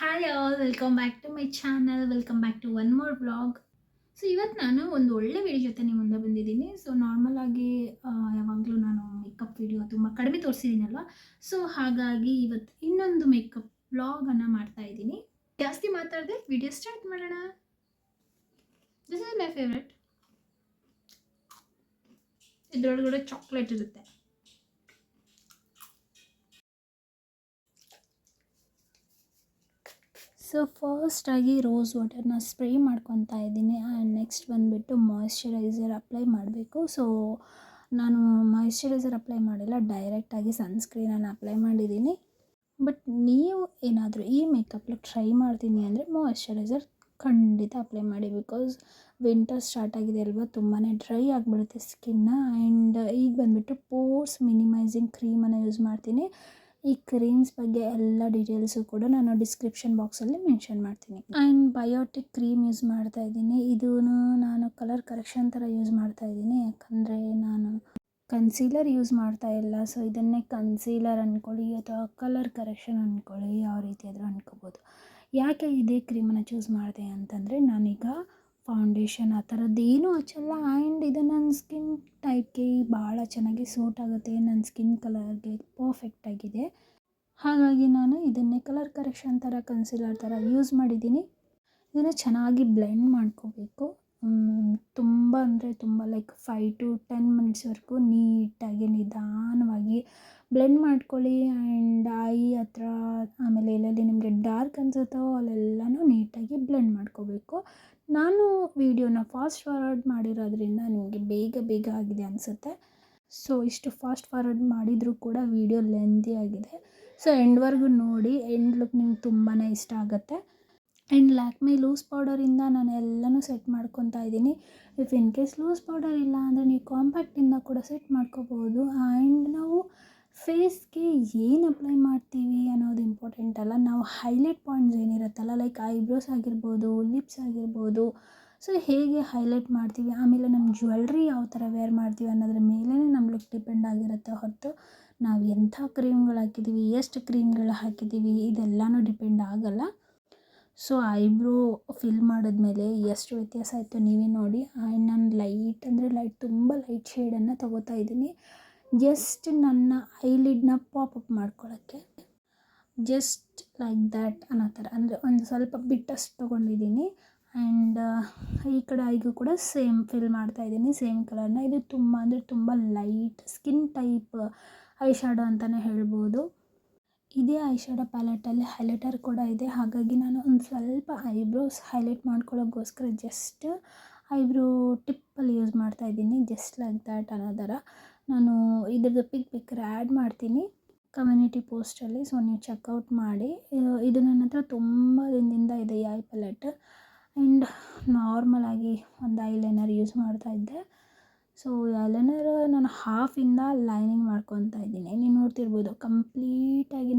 Hi all welcome back to my channel welcome back to one more blog so ಇವತ್ತು ನಾನು ಒಂದು ಒಳ್ಳೆ video ಜೊತೆ ನಿಮ್ಮ ಮುಂದೆ ಬಂದಿದ್ದೀನಿ. ಸೊ ನಾರ್ಮಲ್ ಆಗಿ ಯಾವಾಗಲೂ ನಾನು ಮೇಕಪ್ ವಿಡಿಯೋ ತುಂಬ ಕಡಿಮೆ ತೋರಿಸಿದ್ದೀನಲ್ವ ಸೊ ಹಾಗಾಗಿ ಇವತ್ತು ಇನ್ನೊಂದು ಮೇಕಪ್ ಬ್ಲಾಗನ್ನು ಮಾಡ್ತಾ ಇದ್ದೀನಿ. ಜಾಸ್ತಿ ಮಾತಾಡದೆ ವಿಡಿಯೋ ಸ್ಟಾರ್ಟ್ ಮಾಡೋಣ. ದಿಸ್ ಇಸ್ ಮೈ ಫೇವ್ರೆಟ್ ಇದರೊಳಗಡೆ ಚಾಕ್ಲೇಟ್ ಇರುತ್ತೆ. ಸೊ ಫಸ್ಟಾಗಿ ರೋಸ್ ವಾಟರ್ನ ಸ್ಪ್ರೇ ಮಾಡ್ಕೊತಾ ಇದ್ದೀನಿ. ಆ್ಯಂಡ್ ನೆಕ್ಸ್ಟ್ ಬಂದುಬಿಟ್ಟು ಮಾಯ್ಶ್ಚರೈಸರ್ ಅಪ್ಲೈ ಮಾಡಬೇಕು. ಸೊ ನಾನು ಮಾಯಿಶ್ಚರೈಸರ್ ಅಪ್ಲೈ ಮಾಡಿಲ್ಲ. ಡೈರೆಕ್ಟಾಗಿ ಸನ್ಸ್ಕ್ರೀನನ್ನು ಅಪ್ಲೈ ಮಾಡಿದ್ದೀನಿ. ಬಟ್ ನೀವು ಏನಾದರೂ ಈ ಮೇಕಪ್ ಲುಕ್ ಟ್ರೈ ಮಾಡ್ತೀನಿ ಅಂದರೆ ಮಾಯಿಶ್ಚರೈಸರ್ ಖಂಡಿತ ಅಪ್ಲೈ ಮಾಡಿ. ಬಿಕಾಸ್ ವಿಂಟರ್ ಸ್ಟಾರ್ಟ್ ಆಗಿದೆ ಅಲ್ವಾ ತುಂಬಾ ಡ್ರೈ ಆಗಿಬಿಡುತ್ತೆ ಸ್ಕಿನ್ನ ಆ್ಯಂಡ್ ಈಗ ಬಂದುಬಿಟ್ಟು ಪೋರ್ಸ್ ಮಿನಿಮೈಸಿಂಗ್ ಕ್ರೀಮನ್ನು ಯೂಸ್ ಮಾಡ್ತೀನಿ. ಈ ಕ್ರೀಮ್ಸ್ ಬಗ್ಗೆ ಎಲ್ಲ ಡೀಟೇಲ್ಸು ಕೂಡ ನಾನು ಡಿಸ್ಕ್ರಿಪ್ಷನ್ ಬಾಕ್ಸಲ್ಲಿ ಮೆನ್ಷನ್ ಮಾಡ್ತೀನಿ. ಆ್ಯಂಡ್ ಬಯೋಟಿಕ್ ಕ್ರೀಮ್ ಯೂಸ್ ಮಾಡ್ತಾ ಇದ್ದೀನಿ. ಇದೂ ನಾನು ಕಲರ್ ಕರೆಕ್ಷನ್ ಥರ ಯೂಸ್ ಮಾಡ್ತಾ ಇದ್ದೀನಿ. ಯಾಕಂದರೆ ನಾನು ಕನ್ಸೀಲರ್ ಯೂಸ್ ಮಾಡ್ತಾ ಇಲ್ಲ. ಸೊ, ಇದನ್ನೇ ಕನ್ಸೀಲರ್ ಅಂದ್ಕೊಳ್ಳಿ ಅಥವಾ ಕಲರ್ ಕರೆಕ್ಷನ್ ಅಂದ್ಕೊಳ್ಳಿ ಯಾವ ರೀತಿ ಆದರೂ ಅಂದ್ಕೋಬೋದು ಯಾಕೆ ಇದೇ ಕ್ರೀಮನ್ನು ಚೂಸ್ ಮಾಡಿದೆ ಅಂತಂದರೆ ನಾನೀಗ ಫೌಂಡೇಶನ್, ಆ ಥರದ್ದೇನೂ ಹಚ್ಚಲ್ಲ ಆ್ಯಂಡ್ ಇದು ನನ್ನ ಸ್ಕಿನ್ ಟೈಪ್ಗೆ ಭಾಳ ಚೆನ್ನಾಗಿ ಸೂಟ್ ಆಗುತ್ತೆ. ನನ್ನ ಸ್ಕಿನ್ ಕಲರ್ಗೆ ಪರ್ಫೆಕ್ಟ್ ಆಗಿದೆ. ಹಾಗಾಗಿ ನಾನು ಇದನ್ನೇ ಕಲರ್ ಕರೆಕ್ಷನ್ ಥರ, ಕನ್ಸಿಲರ್ ಥರ ಯೂಸ್ ಮಾಡಿದ್ದೀನಿ. ಇದನ್ನು ಚೆನ್ನಾಗಿ ಬ್ಲೆಂಡ್ ಮಾಡ್ಕೋಬೇಕು. ತುಂಬ ಅಂದರೆ ತುಂಬ ಲೈಕ್ ಫೈ ಟು ಟೆನ್ ಮಿನಿಟ್ಸ್ವರೆಗೂ ನೀಟಾಗಿ ನಿಧಾನವಾಗಿ ಬ್ಲೆಂಡ್ ಮಾಡ್ಕೊಳ್ಳಿ. ಆ್ಯಂಡ್ ಐ ಹತ್ರ, ಆಮೇಲೆ ಎಲ್ಲೆಲ್ಲಿ ನಿಮಗೆ ಡಾರ್ಕ್ ಅನ್ಸುತ್ತೋ ಅಲ್ಲೆಲ್ಲನೂ ನೀಟಾಗಿ ಬ್ಲೆಂಡ್ ಮಾಡ್ಕೋಬೇಕು. ನಾನು ವೀಡಿಯೋನ ಫಾಸ್ಟ್ ಫಾರ್ವರ್ಡ್ ಮಾಡಿರೋದ್ರಿಂದ ನಿಮಗೆ ಬೇಗ ಬೇಗ ಆಗಿದೆ ಅನಿಸುತ್ತೆ. ಸೊ ಇಷ್ಟು ಫಾಸ್ಟ್ ಫಾರ್ವರ್ಡ್ ಮಾಡಿದರೂ ಕೂಡ ವೀಡಿಯೋ ಲೆಂದಿ ಆಗಿದೆ. ಸೊ ಎಂಡ್ವರೆಗೂ ನೋಡಿ ಎಂಡ್ ಲುಕ್ ನಿಮ್ಗೆ ತುಂಬಾ ಇಷ್ಟ ಆಗುತ್ತೆ. ಆ್ಯಂಡ್ ಲ್ಯಾಕ್ಮಿ ಲೂಸ್ ಪೌಡರಿಂದ ನಾನು ಎಲ್ಲನೂ ಸೆಟ್ ಮಾಡ್ಕೊತಾ ಇದ್ದೀನಿ. If in case loose powder ಇಲ್ಲ ಅಂದರೆ ನೀವು ಕಾಂಪ್ಯಾಕ್ಟಿಂದ ಕೂಡ ಸೆಟ್ ಮಾಡ್ಕೋಬೋದು ಆ್ಯಂಡ್ ನಾವು ಫೇಸ್ಗೆ ಏನು ಅಪ್ಲೈ ಮಾಡ್ತೀವಿ ಅನ್ನೋದು ಇಂಪಾರ್ಟೆಂಟ್ ಅಲ್ಲ. ನಾವು ಹೈಲೈಟ್ ಪಾಯಿಂಟ್ಸ್ ಏನಿರುತ್ತಲ್ಲ, ಲೈಕ್ ಐಬ್ರೋಸ್ ಆಗಿರ್ಬೋದು, ಲಿಪ್ಸ್ ಆಗಿರ್ಬೋದು. ಸೊ ಹೇಗೆ ಹೈಲೈಟ್ ಮಾಡ್ತೀವಿ? ಆಮೇಲೆ ನಮ್ಮ ಜ್ಯುವೆಲ್ರಿ ಯಾವ ಥರ ವೇರ್ ಮಾಡ್ತೀವಿ ಅನ್ನೋದ್ರ ಮೇಲೇ ನಮ್ಮ ಲುಕ್ ಡಿಪೆಂಡ್ ಆಗಿರುತ್ತೆ ಹೊರತು ನಾವು ಎಂಥ ಕ್ರೀಮ್ಗಳು ಹಾಕಿದ್ದೀವಿ, ಎಷ್ಟು ಕ್ರೀಮ್ಗಳು ಹಾಕಿದ್ದೀವಿ, ಇದೆಲ್ಲನೂ ಡಿಪೆಂಡ್ ಆಗಲ್ಲ. ಸೊ ಐಬ್ರೋ ಫಿಲ್ ಮಾಡಿದ್ಮೇಲೆ ಎಷ್ಟು ವ್ಯತ್ಯಾಸ ಆಯಿತು ನೀವೇ ನೋಡಿ. ಆ್ಯಂಡ್ ನಾನು ಲೈಟ್ ಅಂದರೆ ಲೈಟ್ ತುಂಬ ಲೈಟ್ ಶೇಡನ್ನು ತೊಗೋತಾ ಇದ್ದೀನಿ. ಜಸ್ಟ್ ನನ್ನ ಐಲಿಡ್ನ ಪಾಪಪ್ ಮಾಡ್ಕೊಳ್ಳೋಕ್ಕೆ ಜಸ್ಟ್ ಲೈಕ್ ದ್ಯಾಟ್ ಅನ್ನೋ ಥರ. ಅಂದರೆ ಒಂದು ಸ್ವಲ್ಪ ಬಿಟ್ಟಷ್ಟು ತೊಗೊಂಡಿದ್ದೀನಿ. ಆ್ಯಂಡ್ ಈ ಕಡೆ ಐಗೂ ಕೂಡ ಸೇಮ್ ಫಿಲ್ ಮಾಡ್ತಾ ಇದ್ದೀನಿ ಸೇಮ್ ಕಲರ್ನ ಇದು ತುಂಬ ಅಂದರೆ ತುಂಬ light skin type eye shadow ಅಂತಲೇ ಹೇಳ್ಬೋದು. ಇದೇ ಐ ಶ್ಯಾಡೋ ಪ್ಯಾಲೆಟಲ್ಲಿ ಹೈಲೈಟರ್ ಕೂಡ ಇದೆ. ಹಾಗಾಗಿ ನಾನು ಒಂದು ಸ್ವಲ್ಪ ಐಬ್ರೋಸ್ ಹೈಲೈಟ್ ಮಾಡ್ಕೊಳ್ಳೋಕ್ಕೋಸ್ಕರ ಜಸ್ಟ್ ಐಬ್ರೋ ಟಿಪ್ಪಲ್ಲಿ ಯೂಸ್ ಮಾಡ್ತಾ ಇದ್ದೀನಿ ಜಸ್ಟ್ ಲೈಕ್ ದ್ಯಾಟ್ ಅನ್ನೋ ಥರ ನಾನು ಇದ್ರದ್ದು ಪಿಕ್ ಬೇಕಾದ್ರೆ ಆ್ಯಡ್ ಮಾಡ್ತೀನಿ. ಕಮ್ಯುನಿಟಿ ಪೋಸ್ಟಲ್ಲಿ ಸೊ ನೀವು ಚೆಕ್ಔಟ್ ಮಾಡಿ. ಇದು ನನ್ನ ಹತ್ರ ತುಂಬ ದಿನದಿಂದ ಇದೆ ಈ ಐ ಪ್ಯಾಲೆಟ್ ಆ್ಯಂಡ್ ನಾರ್ಮಲಾಗಿ ಒಂದು ಐ ಲೈನರ್ ಯೂಸ್ ಮಾಡ್ತಾ ಇದ್ದೆ. ಸೊ ಲೈನರ್ ನಾನು ಹಾಫಿಂದ ಲೈನಿಂಗ್ ಮಾಡ್ಕೊತಾ ಇದ್ದೀನಿ. ನೀವು ನೋಡ್ತಿರ್ಬೋದು ಕಂಪ್ಲೀಟಾಗಿ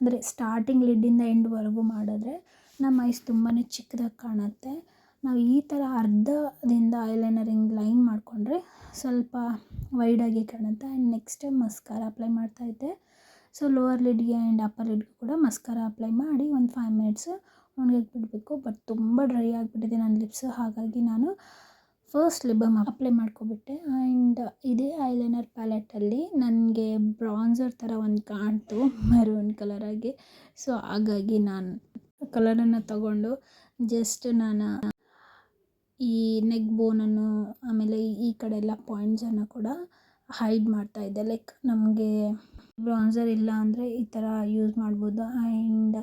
ಅಂದರೆ ಸ್ಟಾರ್ಟಿಂಗ್ ಲಿಡ್ಡಿಂದ ಎಂಡ್ವರೆಗೂ ಮಾಡಿದ್ರೆ ನಮ್ಮ ಐಸ್ ತುಂಬಾ ಚಿಕ್ಕದಾಗಿ ಕಾಣುತ್ತೆ. ನಾವು ಈ ಥರ ಅರ್ಧದಿಂದ ಐಲೈನರ್ ಹಿಂಗೆ ಲೈನ್ ಮಾಡಿಕೊಂಡ್ರೆ ಸ್ವಲ್ಪ ವೈಡಾಗಿ ಕಾಣುತ್ತೆ. ಆ್ಯಂಡ್ ನೆಕ್ಸ್ಟ್ ಮಸ್ಕಾರ ಅಪ್ಲೈ ಮಾಡ್ತಾಯಿದ್ದೆ ಸೊ ಲೋವರ್ ಲಿಡ್ಗೆ ಆ್ಯಂಡ್ ಅಪ್ಪರ್ ಲಿಡ್ಗೆ ಕೂಡ ಮಸ್ಕಾರ ಅಪ್ಲೈ ಮಾಡಿ ಒಂದು ಫೈವ್ ಮಿನಿಟ್ಸ್ ಒಣಗಕ್ಕೆ ಬಿಡಬೇಕು ಬಟ್ ತುಂಬ ಡ್ರೈ ಆಗಿಬಿಟ್ಟಿದೆ ನನ್ನ ಲಿಪ್ಸು ಹಾಗಾಗಿ ನಾನು ಫಸ್ಟ್ ಲಿಬಮ್ ಅಪ್ಲೈ ಮಾಡ್ಕೊಬಿಟ್ಟೆ. ಆ್ಯಂಡ್ ಇದೇ ಐಲೈನರ್ ಪ್ಯಾಲೆಟಲ್ಲಿ ನನಗೆ ಬ್ರಾನ್ಸರ್ ಥರ ಒಂದು ಕಾಣ್ತು ಮರೂನ್ ಕಲರಾಗಿ ಸೊ ಹಾಗಾಗಿ ನಾನು ಕಲರನ್ನು ತಗೊಂಡು ಜಸ್ಟ್ ನಾನು ಈ ನೆಕ್ ಬೋನನ್ನು ಆಮೇಲೆ ಈ ಕಡೆ ಎಲ್ಲ ಪಾಯಿಂಟ್ಸನ್ನು ಕೂಡ ಹೈಡ್ ಮಾಡ್ತಾ ಇದ್ದೆ. ಲೈಕ್ ನಮಗೆ ಬ್ರಾನ್ಸರ್ ಇಲ್ಲ ಅಂದರೆ ಈ ಥರ ಯೂಸ್ ಮಾಡ್ಬೋದು. ಆ್ಯಂಡ್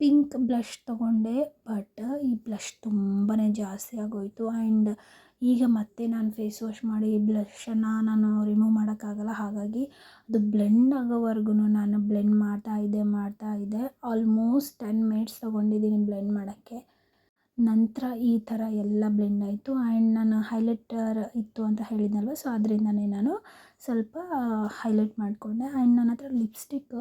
ಪಿಂಕ್ ಬ್ಲಷ್ ತೊಗೊಂಡೆ, ಬಟ್ ಈ ಬ್ಲಷ್ ತುಂಬಾ ಜಾಸ್ತಿ ಆಗೋಯಿತು. ಆ್ಯಂಡ್ ಈಗ ಮತ್ತೆ ನಾನು ಫೇಸ್ ವಾಶ್ ಮಾಡಿ ಬ್ಲಷನ್ನು ನಾನು ರಿಮೂವ್ ಮಾಡೋಕ್ಕಾಗಲ್ಲ. ಹಾಗಾಗಿ ಅದು ಬ್ಲೆಂಡ್ ಆಗೋವರೆಗೂ ನಾನು ಬ್ಲೆಂಡ್ ಮಾಡ್ತಾ ಇದ್ದೆ ಮಾಡ್ತಾ ಇದ್ದೆ. ಆಲ್ಮೋಸ್ಟ್ ಟೆನ್ ಮಿನಿಟ್ಸ್ ತೊಗೊಂಡಿದ್ದೀನಿ ಬ್ಲೆಂಡ್ ಮಾಡೋಕ್ಕೆ. ನಂತರ ಈ ಥರ ಎಲ್ಲ ಬ್ಲೆಂಡ್ ಆಯಿತು. ಆ್ಯಂಡ್ ನಾನು ಹೈಲೈಟರ್ ಇತ್ತು ಅಂತ ಹೇಳಿದ್ನಲ್ವ, ಸೊ ಅದರಿಂದನೇ ನಾನು ಸ್ವಲ್ಪ ಹೈಲೈಟ್ ಮಾಡಿಕೊಂಡೆ. ಆ್ಯಂಡ್ ನನ್ನ ಹತ್ರ ಲಿಪ್ಸ್ಟಿಕ್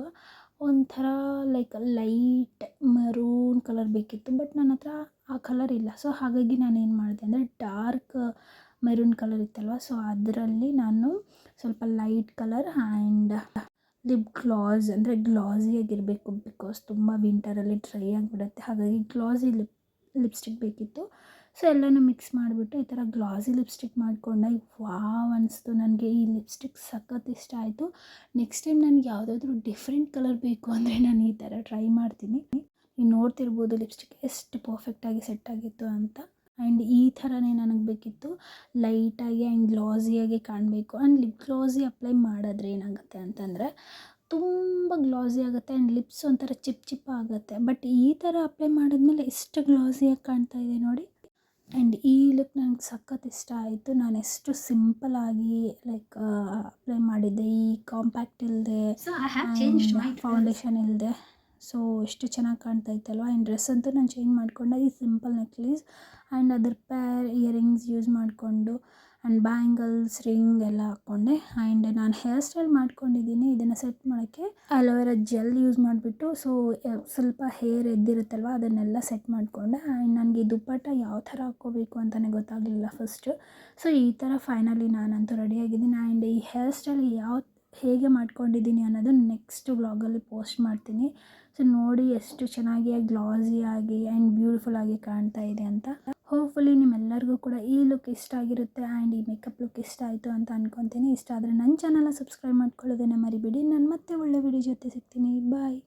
ಒಂಥರ ಲೈಕ್ ಲೈಟ್ ಮರೂನ್ ಕಲರ್ ಬೇಕಿತ್ತು ಬಟ್ ನನ್ನ ಹತ್ರ ಆ ಕಲರ್ ಇಲ್ಲ. ಸೊ ಹಾಗಾಗಿ ನಾನು ಏನು ಮಾಡಿದೆ ಅಂದರೆ ಡಾರ್ಕ್ ಮೆರೂನ್ ಕಲರ್ ಇತ್ತಲ್ವ ಸೊ ಅದರಲ್ಲಿ ನಾನು ಸ್ವಲ್ಪ light colour and lip gloss ಅಂದರೆ ಗ್ಲಾಸಿಯಾಗಿರಬೇಕು ಬಿಕಾಸ್ ತುಂಬ ವಿಂಟರಲ್ಲಿ ಡ್ರೈ ಆಗಿಬಿಡುತ್ತೆ. ಹಾಗಾಗಿ ಗ್ಲಾಸಿ ಲಿಪ್ ಲಿಪ್ಸ್ಟಿಕ್ ಬೇಕಿತ್ತು. ಸೊ ಎಲ್ಲನೂ ಮಿಕ್ಸ್ ಮಾಡಿಬಿಟ್ಟು ಈ ಥರ ಗ್ಲಾಸಿ ಲಿಪ್ಸ್ಟಿಕ್ ಮಾಡಿಕೊಂಡೆ. ವಾವ್ ಅನಿಸ್ತು ನನಗೆ. ಈ ಲಿಪ್ಸ್ಟಿಕ್ ಸಖತ್ ಇಷ್ಟ ಆಯಿತು. ನೆಕ್ಸ್ಟ್ ಟೈಮ್ ನನಗೆ ಯಾವುದಾದ್ರೂ ಡಿಫ್ರೆಂಟ್ ಕಲರ್ ಬೇಕು ಅಂದರೆ ನಾನು ಈ ಥರ ಟ್ರೈ ಮಾಡ್ತೀನಿ. ನೀವು ನೋಡ್ತಿರ್ಬೋದು ಲಿಪ್ಸ್ಟಿಕ್ ಎಷ್ಟು ಪರ್ಫೆಕ್ಟಾಗಿ ಸೆಟ್ ಆಗಿತ್ತು ಅಂತ. ಆ್ಯಂಡ್ ಈ ಥರನೇ ನನಗೆ ಬೇಕಿತ್ತು. ಲೈಟಾಗಿ ಆ್ಯಂಡ್ ಗ್ಲಾಸಿಯಾಗಿ ಕಾಣಬೇಕು. ಆ್ಯಂಡ್ ಲಿಪ್ ಗ್ಲಾಸಿ ಅಪ್ಲೈ ಮಾಡಿದ್ರೆ ಏನಾಗುತ್ತೆ ಅಂತಂದರೆ ತುಂಬ ಗ್ಲಾಸಿ ಆಗುತ್ತೆ ಆ್ಯಂಡ್ ಲಿಪ್ಸ್ ಒಂಥರ ಚಿಪ್ ಚಿಪ್ ಆಗುತ್ತೆ. ಬಟ್ ಈ ಥರ ಅಪ್ಲೈ ಮಾಡಿದ್ಮೇಲೆ ಎಷ್ಟು ಗ್ಲಾಸಿಯಾಗಿ ಕಾಣ್ತಾ ಇದೆ ನೋಡಿ. ಆ್ಯಂಡ್ ಈ ಲುಕ್ ನನಗೆ ಸಖತ್ ಇಷ್ಟ ಆಯಿತು. ನಾನು ಎಷ್ಟು ಸಿಂಪಲಾಗಿ ಲೈಕ್ ಅಪ್ಲೈ ಮಾಡಿದ್ದೆ. ಈ ಕಾಂಪ್ಯಾಕ್ಟ್ ಇಲ್ಲದೆ ಫೌಂಡೇಶನ್ ಇಲ್ಲದೆ ಸೊ ಎಷ್ಟು ಚೆನ್ನಾಗಿ ಕಾಣ್ತಾ ಇತ್ತಲ್ವ? ಆ್ಯಂಡ್ ಡ್ರೆಸ್ ಅಂತೂ ನಾನು ಚೇಂಜ್ ಮಾಡಿಕೊಂಡೆ. ಈ ಸಿಂಪಲ್ ನೆಕ್ಲೇಸ್ ಆ್ಯಂಡ್ ಅದ್ರ ಪೇರ್ ಇಯರಿಂಗ್ಸ್ ಯೂಸ್ ಮಾಡಿಕೊಂಡು. ಆ್ಯಂಡ್ ಬ್ಯಾಂಗಲ್ಸ್, ರಿಂಗ್ ಎಲ್ಲ ಹಾಕ್ಕೊಂಡೆ. ಆ್ಯಂಡ್ ನಾನು ಹೇರ್ ಸ್ಟೈಲ್ ಮಾಡ್ಕೊಂಡಿದ್ದೀನಿ. ಇದನ್ನು ಸೆಟ್ ಮಾಡೋಕ್ಕೆ ಅಲೋವೆರಾ ಜೆಲ್ ಯೂಸ್ ಮಾಡಿಬಿಟ್ಟು, ಸೊ ಸ್ವಲ್ಪ ಹೇರ್ ಎದ್ದಿರುತ್ತಲ್ವ, ಅದನ್ನೆಲ್ಲ ಸೆಟ್ ಮಾಡಿಕೊಂಡೆ. ಆ್ಯಂಡ್ ನನಗೆ ಈ ದುಪ್ಪಟ್ಟ ಯಾವ ಥರ ಹಾಕ್ಕೋಬೇಕು ಅಂತಲೇ ಗೊತ್ತಾಗಲಿಲ್ಲ ಫಸ್ಟು ಸೊ, ಈ ಥರ ಫೈನಲಿ ನಾನಂತೂ ರೆಡಿಯಾಗಿದ್ದೀನಿ ಆ್ಯಂಡ್ ಈ ಹೇರ್ ಸ್ಟೈಲ್ ಯಾವ, ಹೇಗೆ ಮಾಡ್ಕೊಂಡಿದ್ದೀನಿ ಅನ್ನೋದು ನೆಕ್ಸ್ಟ್ ವ್ಲಾಗಲ್ಲಿ ಪೋಸ್ಟ್ ಮಾಡ್ತೀನಿ. ಸೊ, ನೋಡಿ ಎಷ್ಟು ಚೆನ್ನಾಗಿ ಗ್ಲಾಸಿಯಾಗಿ ಆ್ಯಂಡ್ ಬ್ಯೂಟಿಫುಲ್ ಆಗಿ ಕಾಣ್ತಾ ಇದೆ ಅಂತ. ಹೋಪ್ಫುಲಿ ನಿಮ್ಮೆಲ್ಲರಿಗೂ ಕೂಡ ಈ ಲುಕ್ ಇಷ್ಟ ಆಗಿರುತ್ತೆ ಆ್ಯಂಡ್ ಈ ಮೇಕಪ್ ಲುಕ್ ಇಷ್ಟ ಆಯಿತು ಅಂತ ಅಂದ್ಕೊತೀನಿ ಇಷ್ಟ ಆದರೆ ನನ್ನ ಚಾನಲ್ನ ಸಬ್ಸ್ಕ್ರೈಬ್ ಮಾಡ್ಕೊಳ್ಳೋದನ್ನು ಮರಿಬೇಡಿ. ನಾನು ಮತ್ತೆ ಒಳ್ಳೆ ವಿಡಿಯೋ ಜೊತೆ ಸಿಗ್ತೀನಿ. ಬಾಯ್